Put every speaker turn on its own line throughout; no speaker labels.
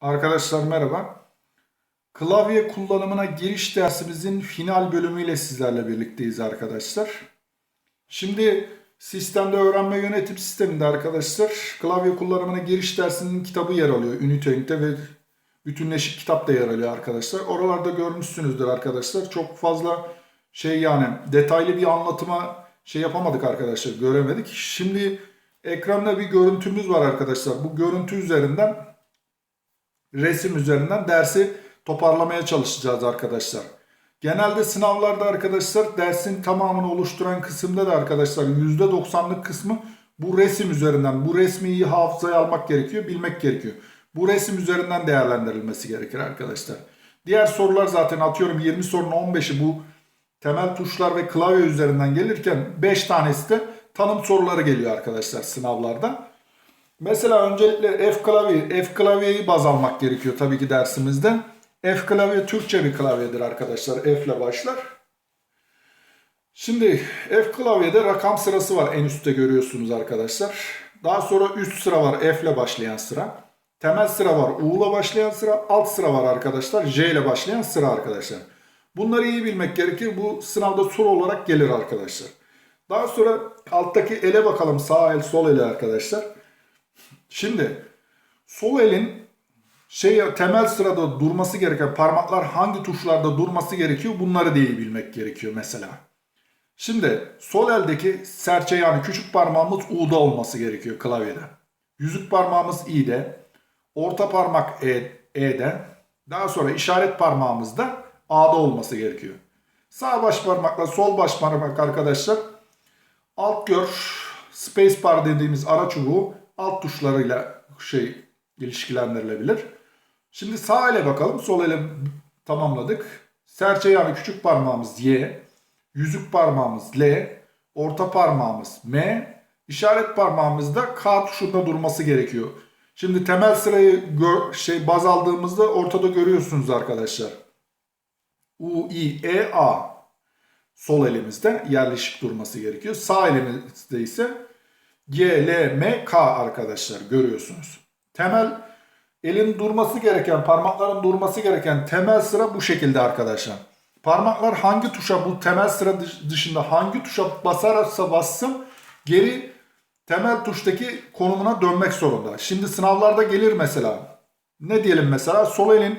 Arkadaşlar merhaba. Klavye kullanımına giriş dersimizin final bölümüyle sizlerle birlikteyiz arkadaşlar. Şimdi sistemde öğrenme yönetim sisteminde arkadaşlar klavye kullanımına giriş dersinin kitabı yer alıyor. Ünite ünite ve bütünleşik kitap da yer alıyor arkadaşlar. Oralarda görmüşsünüzdür arkadaşlar. Çok fazla şey yani detaylı bir anlatıma şey yapamadık arkadaşlar göremedik. Şimdi ekranda bir görüntümüz var arkadaşlar. Bu görüntü üzerinden resim üzerinden dersi toparlamaya çalışacağız arkadaşlar. Genelde sınavlarda arkadaşlar dersin tamamını oluşturan kısımda da arkadaşlar %90'lık kısmı bu resim üzerinden, bu resmi iyi hafızaya almak gerekiyor, bilmek gerekiyor. Bu resim üzerinden değerlendirilmesi gerekir arkadaşlar. Diğer sorular zaten atıyorum 20 sorunun 15'i bu temel tuşlar ve klavye üzerinden gelirken 5 tanesi de tanım soruları geliyor arkadaşlar sınavlarda. Mesela öncelikle F klavye, F klavyeyi baz almak gerekiyor tabii ki dersimizde. F klavye Türkçe bir klavyedir arkadaşlar. F ile başlar. Şimdi F klavyede rakam sırası var en üstte görüyorsunuz arkadaşlar. Daha sonra üst sıra var F ile başlayan sıra. Temel sıra var U ile başlayan sıra. Alt sıra var arkadaşlar J ile başlayan sıra arkadaşlar. Bunları iyi bilmek gerekir. Bu sınavda soru olarak gelir arkadaşlar. Daha sonra alttaki ele bakalım. Sağ el sol ele arkadaşlar. Şimdi sol elin şey temel sırada durması gereken parmaklar hangi tuşlarda durması gerekiyor bunları iyi bilmek gerekiyor mesela. Şimdi sol eldeki serçe yani küçük parmağımız U'da olması gerekiyor klavyede. Yüzük parmağımız İ'de. Orta parmak E, E'de. Daha sonra işaret parmağımız da A'da olması gerekiyor. Sağ baş parmakla sol baş parmak arkadaşlar alt gör space bar dediğimiz ara çubuğu alt tuşlarıyla şey ilişkilendirilebilir. Şimdi sağ ele bakalım. Sol ele tamamladık. Serçe yani küçük parmağımız Y, yüzük parmağımız L, orta parmağımız M, işaret parmağımız da K tuşunda durması gerekiyor. Şimdi temel sırayı gör, şey baz aldığımızda ortada görüyorsunuz arkadaşlar. U, I, E, A sol elimizde yerleşik durması gerekiyor. Sağ elimizde ise G, L, M, K arkadaşlar görüyorsunuz. Temel elin durması gereken, parmakların durması gereken temel sıra bu şekilde arkadaşlar. Parmaklar hangi tuşa bu temel sıra dışında hangi tuşa basarsa bassın geri temel tuştaki konumuna dönmek zorunda. Şimdi sınavlarda gelir mesela. Ne diyelim mesela sol elin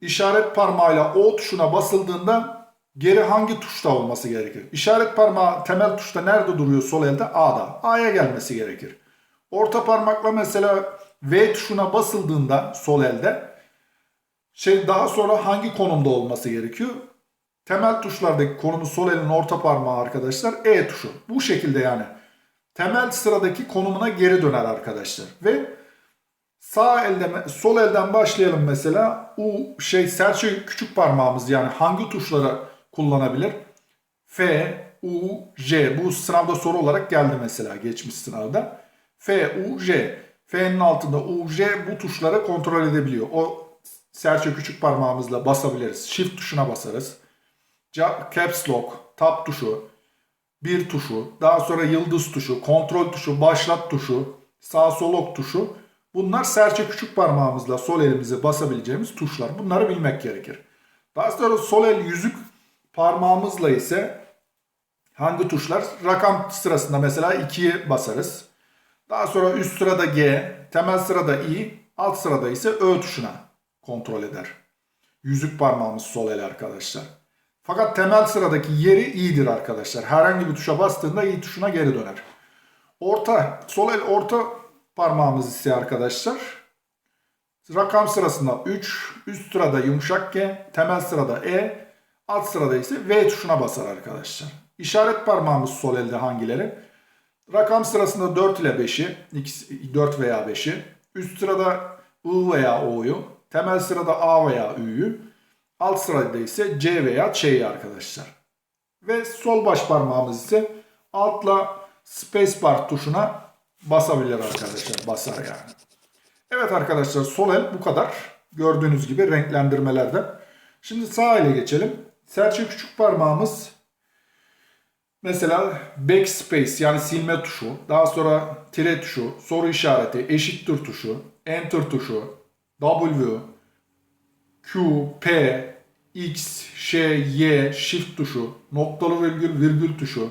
işaret parmağıyla O tuşuna basıldığında geri hangi tuşta olması gerekir? İşaret parmağı temel tuşta nerede duruyor sol elde? A'da. A'ya gelmesi gerekir. Orta parmakla mesela V tuşuna basıldığında sol elde şey daha sonra hangi konumda olması gerekiyor? Temel tuşlardaki konumu sol elin orta parmağı arkadaşlar E tuşu. Bu şekilde yani. Temel sıradaki konumuna geri döner arkadaşlar. Ve sağ elde sol elden başlayalım mesela. U şey serçe küçük parmağımız yani hangi tuşlara kullanabilir? F, U, J. Bu sınavda soru olarak geldi mesela geçmiş sınavda. F, U, J. F'nin altında U, J bu tuşlara kontrol edebiliyor. O serçe küçük parmağımızla basabiliriz. Shift tuşuna basarız. Caps Lock, Tab tuşu, bir tuşu, daha sonra yıldız tuşu, kontrol tuşu, başlat tuşu, sağ sol ok tuşu. Bunlar serçe küçük parmağımızla sol elimize basabileceğimiz tuşlar. Bunları bilmek gerekir. Daha sonra sol el yüzük parmağımızla ise hangi tuşlar? Rakam sırasında mesela 2'ye basarız. Daha sonra üst sırada G, temel sırada I, alt sırada ise Ö tuşuna kontrol eder. Yüzük parmağımız sol el arkadaşlar. Fakat temel sıradaki yeri i'dir arkadaşlar. Herhangi bir tuşa bastığında i tuşuna geri döner. Orta, sol el orta parmağımız ise arkadaşlar. Rakam sırasında 3, üst sırada yumuşak G, temel sırada E, alt sırada ise V tuşuna basar arkadaşlar. İşaret parmağımız sol elde hangileri? Rakam sırasında 4 ile 5'i, 4 veya 5'i, üst sırada I veya O'yu, temel sırada A veya Ü'yü, alt sırada ise C veya Ç'yi arkadaşlar. Ve sol baş parmağımız ise altla spacebar tuşuna basabilir arkadaşlar. Basar yani. Evet arkadaşlar sol el bu kadar. Gördüğünüz gibi renklendirmelerde. Şimdi sağ ele geçelim. Serçe küçük parmağımız Mesela backspace yani silme tuşu, daha sonra tire tuşu, soru işareti, eşittir tuşu, enter tuşu, W, Q, P, X, Ş, Y, Shift tuşu, noktalı virgül, virgül tuşu,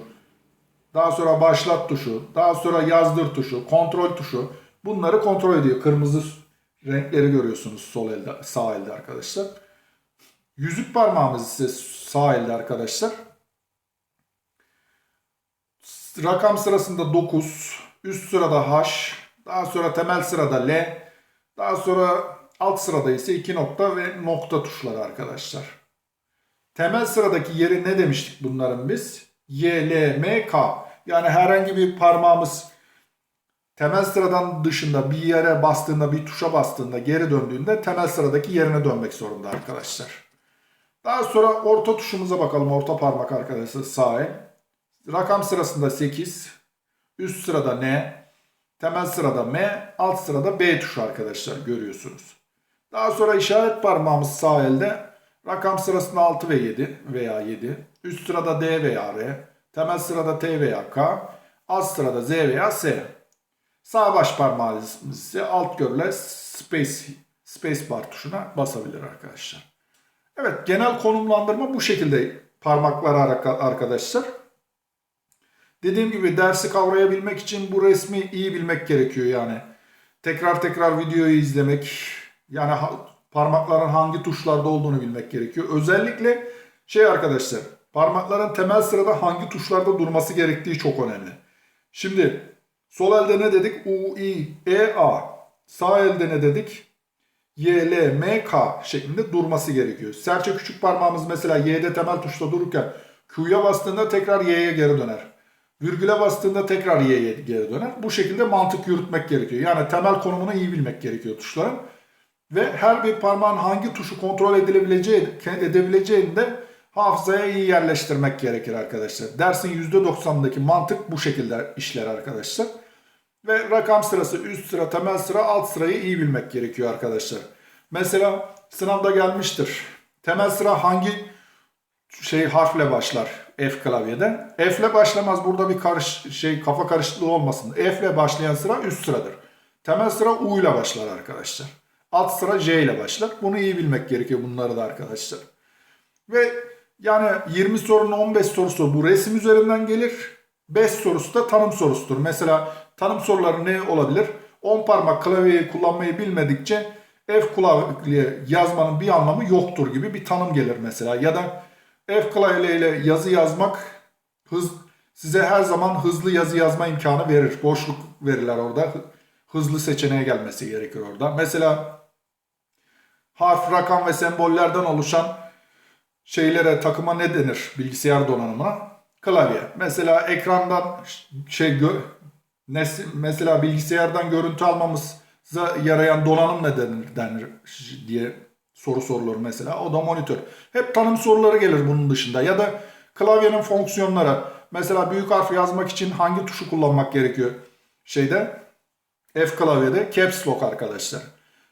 daha sonra başlat tuşu, daha sonra yazdır tuşu, kontrol tuşu. Bunları kontrol ediyor. Kırmızı renkleri görüyorsunuz sol elde, sağ elde arkadaşlar. Yüzük parmağımız ise sağ elde arkadaşlar. Rakam sırasında 9, üst sırada H, daha sonra temel sırada L, daha sonra alt sırada ise 2 nokta ve nokta tuşları arkadaşlar. Temel sıradaki yeri ne demiştik bunların biz? Y, L, M, K. Yani herhangi bir parmağımız temel sıradan dışında bir yere bastığında, bir tuşa bastığında, geri döndüğünde temel sıradaki yerine dönmek zorunda arkadaşlar. Daha sonra orta tuşumuza bakalım. Orta parmak arkadaşlar sağ el. Rakam sırasında 8. Üst sırada N. Temel sırada M. Alt sırada B tuşu arkadaşlar görüyorsunuz. Daha sonra işaret parmağımız sağ elde. Rakam sırasında 6 ve 7 veya 7. Üst sırada D veya R. Temel sırada T veya K. Alt sırada Z veya S. Sağ baş parmağımız ise alt görüle space, space bar tuşuna basabilir arkadaşlar. Evet genel konumlandırma bu şekilde parmaklara arkadaşlar. Dediğim gibi dersi kavrayabilmek için bu resmi iyi bilmek gerekiyor yani. Tekrar tekrar videoyu izlemek, yani parmakların hangi tuşlarda olduğunu bilmek gerekiyor. Özellikle şey arkadaşlar, parmakların temel sırada hangi tuşlarda durması gerektiği çok önemli. Şimdi sol elde ne dedik? U, I, E, A. Sağ elde ne dedik? Y, L, M, K şeklinde durması gerekiyor. Serçe küçük parmağımız mesela Y'de temel tuşta dururken Q'ya bastığında tekrar Y'ye geri döner. Virgüle bastığında tekrar Y'ye geri döner. Bu şekilde mantık yürütmek gerekiyor. Yani temel konumunu iyi bilmek gerekiyor tuşların. Ve her bir parmağın hangi tuşu kontrol edilebileceği, edebileceğini de hafızaya iyi yerleştirmek gerekir arkadaşlar. Dersin %90'daki mantık bu şekilde işler arkadaşlar. Ve rakam sırası, üst sıra, temel sıra, alt sırayı iyi bilmek gerekiyor arkadaşlar. Mesela sınavda gelmiştir. Temel sıra hangi şey harfle başlar F klavyede? F ile başlamaz. Burada bir karış şey kafa karışıklığı olmasın. F ile başlayan sıra üst sıradır. Temel sıra U ile başlar arkadaşlar. Alt sıra J ile başlar. Bunu iyi bilmek gerekiyor bunları da arkadaşlar. Ve yani 20 sorunun 15 sorusu bu resim üzerinden gelir. 5 sorusu da tanım sorusudur. Mesela tanım soruları ne olabilir? 10 parmak klavyeyi kullanmayı bilmedikçe F klavye yazmanın bir anlamı yoktur gibi bir tanım gelir mesela. Ya da F klavye ile yazı yazmak hız size her zaman hızlı yazı yazma imkanı verir. Boşluk verirler orada. Hızlı seçeneğe gelmesi gerekir orada. Mesela harf, rakam ve sembollerden oluşan şeylere, takıma ne denir bilgisayar donanımına? Klavye. Mesela ekrandan şey mesela bilgisayardan görüntü almamıza yarayan donanım ne denir, denir diye soru sorulur mesela. O da monitör. Hep tanım soruları gelir bunun dışında. Ya da klavyenin fonksiyonları. Mesela büyük harf yazmak için hangi tuşu kullanmak gerekiyor? Şeyde F klavyede Caps Lock arkadaşlar.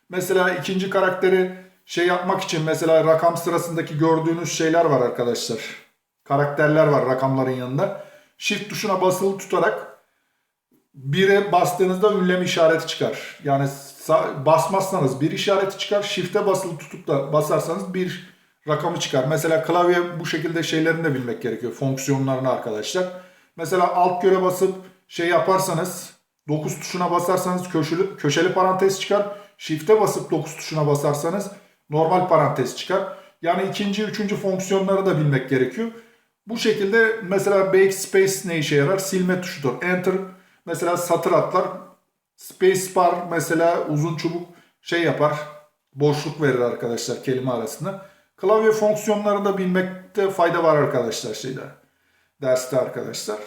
Mesela ikinci karakteri şey yapmak için mesela rakam sırasındaki gördüğünüz şeyler var arkadaşlar. Karakterler var rakamların yanında. Shift tuşuna basılı tutarak bire bastığınızda ünlem işareti çıkar. Yani basmazsanız bir işareti çıkar. Shift'e basılı tutup da basarsanız bir rakamı çıkar. Mesela klavye bu şekilde şeylerini de bilmek gerekiyor. Fonksiyonlarını arkadaşlar. Mesela alt göre basıp şey yaparsanız 9 tuşuna basarsanız köşeli, köşeli parantez çıkar. Shift'e basıp 9 tuşuna basarsanız normal parantez çıkar. Yani ikinci, üçüncü fonksiyonları da bilmek gerekiyor. Bu şekilde mesela backspace ne işe yarar? Silme tuşudur. Enter mesela satır atlar. Spacebar mesela uzun çubuk şey yapar. Boşluk verir arkadaşlar kelime arasında. Klavye fonksiyonları da bilmekte fayda var arkadaşlar şeyde. Derste arkadaşlar.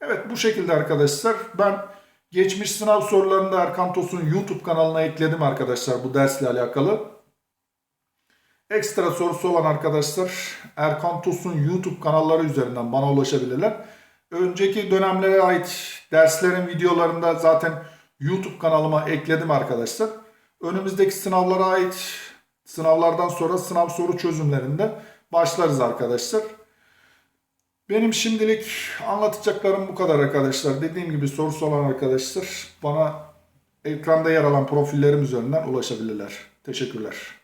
Evet bu şekilde arkadaşlar. Ben geçmiş sınav sorularını da Erkan Tos'un YouTube kanalına ekledim arkadaşlar bu dersle alakalı. Ekstra sorusu olan arkadaşlar Erkan Tosun YouTube kanalları üzerinden bana ulaşabilirler. Önceki dönemlere ait derslerin videolarında zaten YouTube kanalıma ekledim arkadaşlar. Önümüzdeki sınavlara ait sınavlardan sonra sınav soru çözümlerinde başlarız arkadaşlar. Benim şimdilik anlatacaklarım bu kadar arkadaşlar. Dediğim gibi sorusu olan arkadaşlar bana ekranda yer alan profillerim üzerinden ulaşabilirler. Teşekkürler.